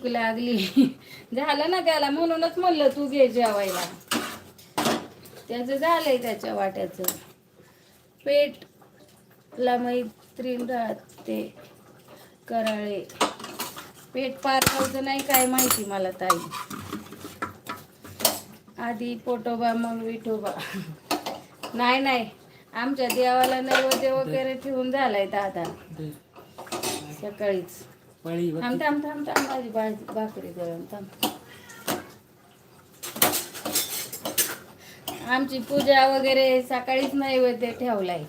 भूक लागली. झालं ना त्याला म्हणूनच म्हणलं तू घे जेवायला. त्याचं झालंय त्याच्या वाट्याचं. पेटला मैत्रीण राहते कराळे. पेट पारवायचं नाही काय माहिती मला ताई. आधी पोटोबा मग विठोबा. नाही नाही. आमच्या देवाला नैवेद्य वगैरे ठेवून झालाय दादा. सकाळीच. पळी थांब थांब थांब थांब माझी भाजी भाकरी गरम थांब. आमची पूजा वगैरे सकाळीच नैवेद्य ठेवलाय.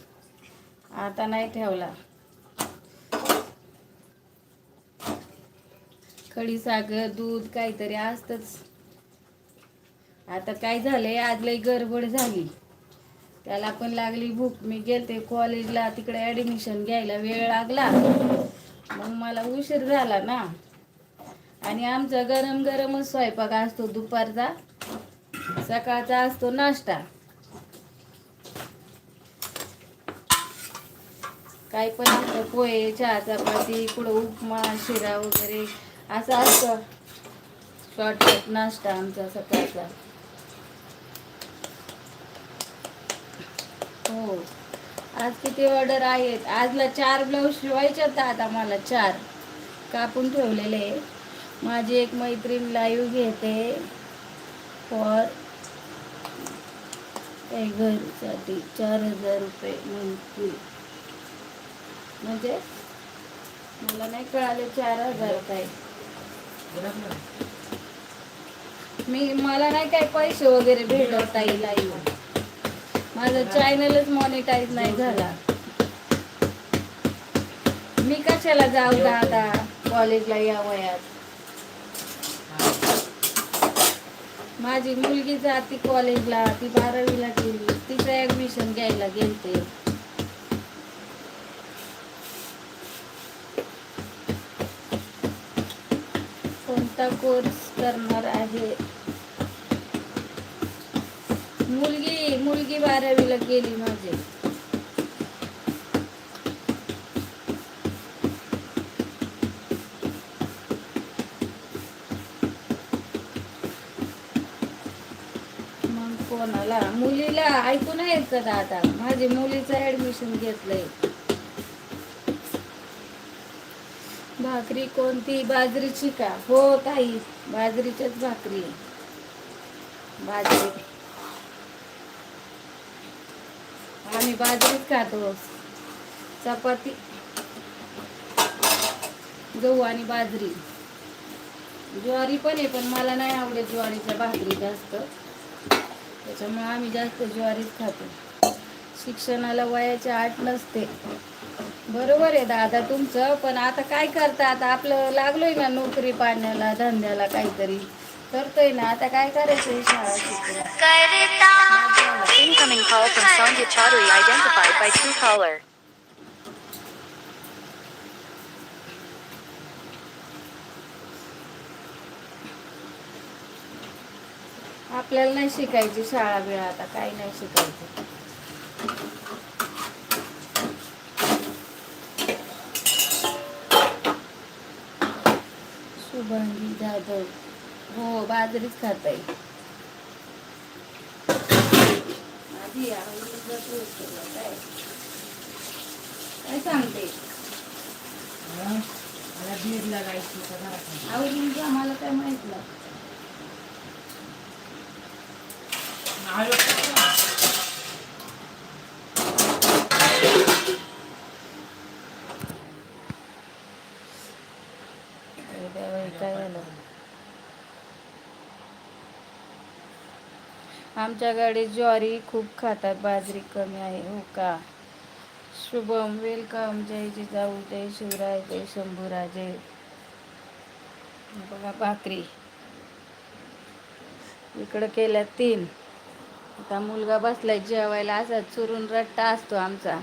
आता नाही ठेवला. खडी साखर दूध काहीतरी असतच. आता काय झालंय आज लई गडबड झाली. त्याला पण लागली भूक. मी गेलते कॉलेजला तिकडे ॲडमिशन घ्यायला वेळ लागला. मग मला उशीर झाला ना. आणि आमचा गरम गरमच स्वयंपाक असतो दुपारचा. सकाळचा असतो नाश्ता. काही पण असतं पोहे चहा चपाती कुठं उपमा शिरा वगैरे असं असतं. शॉर्टकट नाश्ता आमचा सकाळचा. हो. आज किती ऑर्डर आहेत? आजला चार ब्लाऊज शिवायचे होता आता मला चार. कापून ठेवलेले. माझी एक मैत्रीण लाईव्ह घेते. फॉर काही घरसाठी चार हजार रुपये मंथली म्हणजे मला नाही कळाले चार हजार काय मी मला नाही काय पैसे वगैरे भेटत येईल लाईव्ह माझं चॅनलच मॉनिटाईज नाही झाला. मी कशाला जाऊ दादा कॉलेजला या वयात? माझी मुलगी जाती कॉलेजला ती बारावीला गेली तिचं ऍडमिशन घ्यायला गेलते. कोणता कोर्स करणार आहे? मुलगी मुलगी बारावीला गेली माझी. मग कोणाला? मुलीला ऐकू आहेत का दादा? माझी मुलीचं ऍडमिशन घेतलंय. भाकरी कोणती? बाजरीची का? हो ताई बाजरीच्याच भाकरी. बाजरी. आम्ही बाजरीच खातो. चपाती गहू आणि बाजरी. ज्वारी पण आहे पण मला नाही आवडत ज्वारीच्या भाकरी जास्त. त्याच्यामुळे आम्ही जास्त ज्वारीच खातो. शिक्षणाला वयाच्या आठ नसते. बरोबर आहे दादा तुमचं पण आता काय करता? आता आपलं लागलोय ना नोकरी पाण्याला धंद्याला काहीतरी. करतोय ना आता काय करायचं हे शाळा शिकून Incoming call from Sandhya Chaudhary identified by Truecaller. आपल्याला नाही शिकायची शाळा बिळा आता काही नाही शिकायचं शुभांगी जाधव हो बाजरीच खात आहे काय? सांगते? मला दीड लागायची आवडली की आम्हाला काय माहितलं अरे देवा, आमच्याकडे आमच्या गाडी ज्वारी खूप खातात बाजरी कमी आहे हो का? शुभम वेलकम जय जिजाऊ जय शिवराय जय शंभूराजे बघा भाकरी. इकडं केल्या तीन. आता मुलगा बसलाय जेवायला असा चुरून रट्टा असतो आमचा.